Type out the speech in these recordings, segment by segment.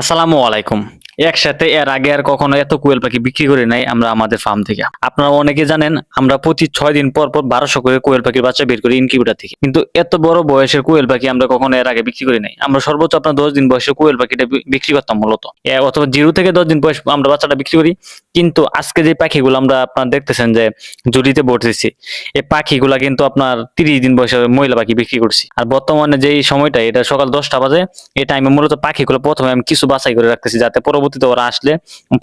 আসসালামু আলাইকুম। একসাথে এর আগে আর কখনো এত কোয়েল পাখি বিক্রি করি নাই আমরা আমাদের ফার্ম থেকে। আপনারা অনেকে জানেন, আমরা প্রতি ছয় দিন পর পর বারোশো করে কোয়েল পাখির বাচ্চা বের করি ইনকিউবেটার থেকে। কিন্তু এত বড় বয়সের কোয়েল পাখি আমরা কখনো এর আগে বিক্রি করি নাই। আমরা সর্বোচ্চ আপনার দশ দিন বয়সের কোয়েল পাখিটা বিক্রি করতাম মূলত। অথবা জিরো থেকে দশ দিন বয়স আমরা বাচ্চাটা বিক্রি করি। কিন্তু আজকে যে পাখিগুলো আমরা আপনার দেখতেছেন যে জুড়িতে বসেছি এই পাখিগুলা কিন্তু আপনার তিরিশ দিন বয়সে মহিলা পাখি বিক্রি করছি। আর বর্তমানে যেই সময়টা, এটা সকাল দশটা বাজে, এই টাইমে মূলত পাখিগুলো প্রথমে আমি কিছু বাছাই করে রাখতেছি যাতে পরবর্তীতে ওরা আসলে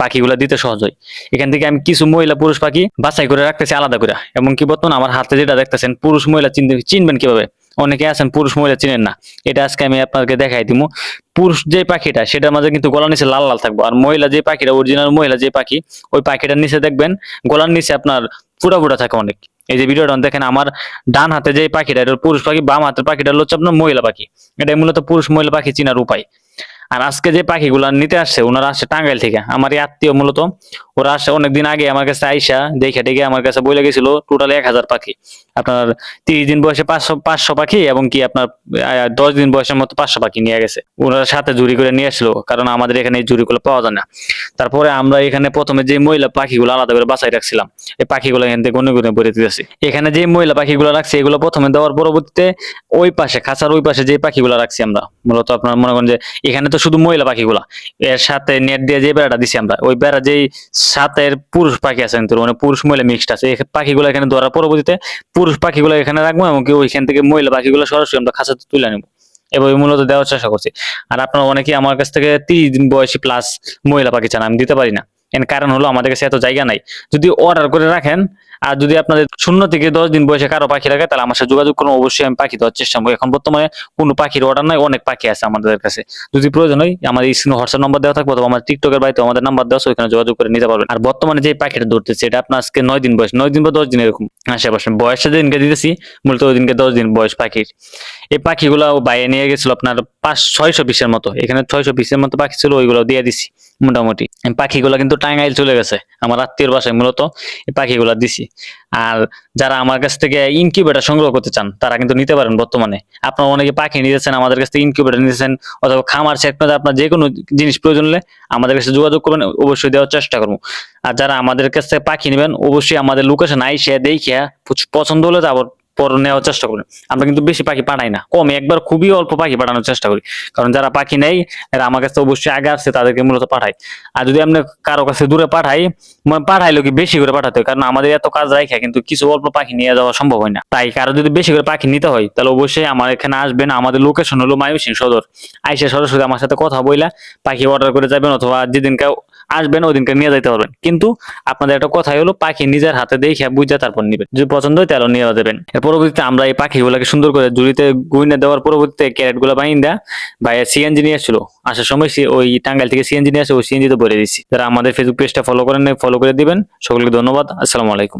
পাখিগুলো দিতে সহজ হয়। এখান থেকে আমি কিছু মহিলা পুরুষ পাখি বাছাই করে রাখতেছি আলাদা করে। এবং কি বর্তমানে আমার হাতে যেটা দেখতেছেন, পুরুষ মহিলা চিনবেন কীভাবে? অনেকে আছেন পুরুষ মহিলা চিনেন না। এটা আজকে আমি আপনাকে দেখাই দিব পুরুষ যে পাখিটা, সেটার মাঝে কিন্তু গলার নিচে লাল লাল থাকব। আর মহিলা যে পাখিটা অরিজিনাল মহিলা যে পাখি, ওই পাখিটার নিচে দেখবেন গলার নিচে আপনার ফুটা ফুটা থাকে অনেক। এই যে ভিডিওটা দেখেন, আমার ডান হাতে যে পাখিটা, এটা পুরুষ পাখি, বাম হাতের পাখিটা হচ্ছে আপনার মহিলা পাখি। এটা মূলত পুরুষ মহিলা পাখি চিনার উপায়। আর আজকে যে পাখিগুলা নিতে আসছে, ওনারা আসছে টাঙ্গাইল থেকে। আমার আত্মীয় মূলত, ওরা আসছে অনেকদিন আগে আমার কাছে আইসা, দেখে দেখে আমার কাছে বলে গেছিল টোটাল এক হাজার পাখি। আপনার তিরিশ দিন বয়সে পাঁচশো পাঁচশো পাখি এবং কি আপনার দশ দিন বয়সের মতো পাঁচশো পাখি নিয়ে গেছে। ওনারা সাথে জুড়ি করে নিয়ে আসলো, কারণ আমাদের এখানে এই জুড়িগুলো পাওয়া যায় না। তারপরে আমরা এখানে প্রথমে যে মহিলা পাখিগুলো আলাদা করে বাসায় রাখছিলাম, এই পাখিগুলো এখান থেকে গুনে গুনে ভরে দিতেছি। এখানে যে মহিলা পাখিগুলো রাখছি, এগুলো প্রথমে দেওয়ার পরবর্তীতে ওই পাশে, খাঁচার ওই পাশে যে পাখিগুলো রাখছি আমরা, মূলত আপনার মনে করেন যে এখানে তো শুধু মহিলা পাখিগুলা। এর সাথে নেট দিয়ে যে বেড়াটা দিছি আমরা, ওই বেড়া যেই সাথের পুরুষ পাখি আছে কিন্তু মানে পুরুষ মহিলা মিক্সড আছে। এই পাখিগুলো এখানে ধরার পরবর্তীতে পুরুষ পাখিগুলো এখানে রাখব এবং ওইখান থেকে মহিলা পাখিগুলো সরাসরি আমরা খাঁচাতে তুলে নেব। এবং মূলত দেওয়ার চেষ্টা করছি। আর আপনারা অনেকে আমার কাছ থেকে তিরিশ দিন বয়সী প্লাস মহিলা পাখি চান, আমি দিতে পারি না। এর কারণ হলো আমাদের কাছে এত জায়গা নাই। যদি অর্ডার করে রাখেন আর যদি আপনাদের শূন্য থেকে দশ দিন বয়সে কারও পাখি রাখে তাহলে আমার সাথে যোগাযোগ করুন। অবশ্যই আমি পাখি দেওয়ার চেষ্টা করব। এখন বর্তমানে কোনো পাখির অর্ডার নাই, অনেক পাখি আছে আমাদের কাছে। যদি প্রয়োজন হয় আমাদের স্ক্রিনে হোয়াটসঅ্যাপ নাম্বার দেওয়া থাকবে অথবা আমার টিকটকের বাড়িতে আমাদের নাম্বার দেওয়া ওইখানে যোগাযোগ করে নিতে পারবেন। আর বর্তমানে যে পাখিটা ধরতেছে, এটা আপনার আজকে নয় দিন বয়স, নয় দিন বা দশ দিন এরকম। আসে আশেপাশে বয়সটা দিনকে দিতেছি, মূলত ওই দিনকে দশ দিন বয়স পাখির। এই পাখিগুলো বাইরে নিয়ে গেছিল আপনার পাঁচ, ছয়শো পিসের মতো। এখানে ছয়শো পিসের মতো পাখি ছিল, ওইগুলো দিয়ে দিছি, মোটামুটি। পাখিগুলো কিন্তু টাঙ্গাইল চলে গেছে, আমার আত্মীয়র বাসায় মূলত। এই পাখিগুলো দিছি। আর যারা আমার কাছ থেকে ইনকিউবেটার সংগ্রহ করতে চান, তারা কিন্তু নিতে পারেন বর্তমানে। আপনারা অনেকে পাখি নিতেছেন, আমাদের কাছ থেকে ইনকিউবেটার নিতেছেন, অথবা খামার, সেট আপনার যে কোনো জিনিস প্রয়োজন হলে আমাদের কাছে যোগাযোগ করবেন, অবশ্যই দেওয়ার চেষ্টা করব। আর যারা আমাদের কাছ থেকে পাখি নেবেন, অবশ্যই আমাদের লোকেশন আইসে দেখিয়া, পছন্দ হলে তারপর পর নেওয়ার চেষ্টা করি। আমরা কিন্তু বেশি পাখি পাঠাই না। কম একবার খুবই অল্প পাখি পাঠানোর চেষ্টা করি। কারণ যারা পাখি নেই, এরা আমার কাছে অবশ্যই আগে আসছে তাদেরকে মূলত পাঠাই। আর যদি আমরা কারও কাছে দূরে পাঠাই মানে পাঠাইলো কি বেশি করে পাঠাতে হয়? কারণ আমাদের এত কাজ রাখা কিন্তু কিছু অল্প পাখি নিয়ে যাওয়া সম্ভব হয় না। তাই কারও যদি বেশি করে পাখি নিতে হয়, তাহলে অবশ্যই আমার এখানে আসবেন। আমাদের লোকেশন হলো মায়ুসিং সদর। আইসা সরাসরি আমার সাথে কথা বইলা পাখি অর্ডার করে যাবেন, অথবা যেদিনকে আসবেন ওই দিনকে নিয়ে যাইতে পারবেন। কিন্তু আপনাদের একটা কথাই হলো, পাখি নিজের হাতে দেখে বুঝে তারপর নিবেন। যদি পছন্দ হয় তাহলে নিয়ে যাবেন। এর পরবর্তীতে আমরা এই পাখিগুলোকে সুন্দর করে জুড়িতে গুইনে দেওয়ার পরবর্তীতে ক্যারেটগুলো বানিয়ে দেয়া ভাই সিএনজি নিয়ে আসছিল। আসার সময় ওই টাঙ্গাইল থেকে সিএনজি নিয়ে আসে, ওই সিএনজি তো ভরে দিচ্ছি যারা আমাদের ফেসবুক পেজটা ফলো করেন ফলো করে দিবেন। সকলকে ধন্যবাদ। আসসালামু আলাইকুম।